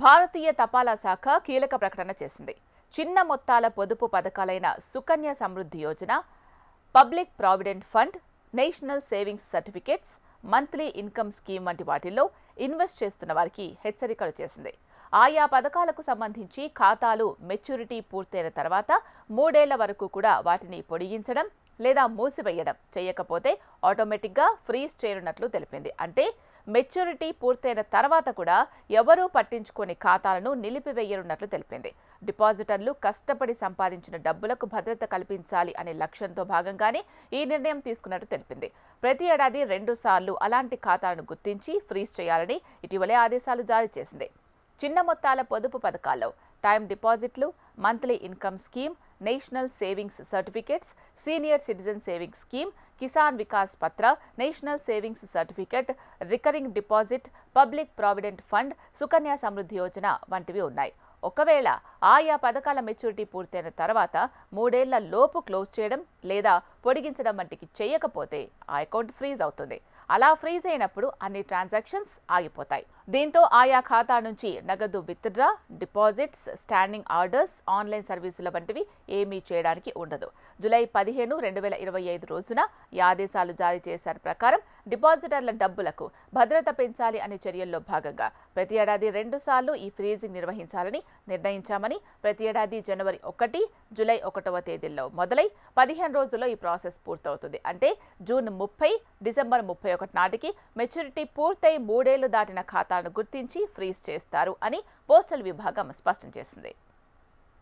భారతీయ తపాలా శాఖ కీలక ప్రకటన చేసింది. చిన్న మొత్తాల పొదుపు పథకాలైన Sukanya Samriddhi Yojana public provident fund national savings certificates monthly income scheme వంటి వాటిల్లో ఇన్వెస్ట్ చేస్తున్న వారికి హెచ్చరికలు చేసింది. ఆయా పథకాలకు సంబంధించి ఖాతాలు మెచ్యూరిటీ పూర్తయిన తర్వాత మూడేళ్ళ వరకు కూడా వాటిని పొడిగించడం లేదా మూసివేయడం చేయకపోతే ఆటోమేటిక్గా ఫ్రీజ్ చేయనున్నట్లు తెలిపింది. అంటే మెచ్యూరిటీ పూర్తయిన తర్వాత కూడా ఎవరూ పట్టించుకోని ఖాతాలను నిలిపివేయనున్నట్లు తెలిపింది. డిపాజిటర్లు కష్టపడి సంపాదించిన డబ్బులకు భద్రత కల్పించాలి అనే లక్ష్యంతో భాగంగానే ఈ నిర్ణయం తీసుకున్నట్టు తెలిపింది. ప్రతి ఏడాది రెండు సార్లు అలాంటి ఖాతాలను గుర్తించి ఫ్రీజ్ చేయాలని ఇటీవలే ఆదేశాలు జారీ చేసింది. చిన్న మొత్తాల పొదుపు పథకాల్లో టైం డిపాజిట్లు monthly income scheme national savings certificates senior citizen savings scheme Kisan Vikas Patra national savings certificate recurring deposit public provident fund Sukanya Samriddhi Yojana వంటివి ఉన్నాయి. ఒకవేళ ఆయా పథకాల మెచ్యూరిటీ పూర్తయిన తర్వాత మూడేళ్ళ లోపు క్లోజ్ చేయడం లేదా పొడిగించడం వంటికి చేయకపోతే ఆ అకౌంట్ ఫ్రీజ్ అవుతుంది. అలా ఫ్రీజ్ అయినప్పుడు అన్ని ట్రాన్సాక్షన్స్ ఆగిపోతాయి. దీంతో ఆయా ఖాతా నుంచి నగదు withdraw deposits standing orders online సర్వీసుల వంటివి ఏమీ చేయడానికి ఉండదు. జూలై పదిహేను రెండు వేల ఇరవై ఐదు రోజున ఈ ఆదేశాలు జారీ చేశారు ప్రకారం డిపాజిటర్ల డబ్బులకు భద్రత పెంచాలి అనే చర్యల్లో భాగంగా ప్రతి ఏడాది రెండు సార్లు ఈ ఫ్రీజింగ్ నిర్వహించాలని నిర్ణయించామని ప్రతి ఏడాది జనవరి ఒకటి జూలై ఒకటవ తేదీల్లో మొదలై పదిహేను రోజుల్లో ఈ ప్రాసెస్ పూర్తవుతుంది. అంటే జూన్ ముప్పై డిసెంబర్ ముప్పై ఒకటి నాటికి మెచ్యూరిటీ పూర్తయి మూడేళ్ళు దాటిన ఖాతాను గుర్తించి ఫ్రీజ్ చేస్తారు అని పోస్టల్ విభాగం స్పష్టం చేసింది.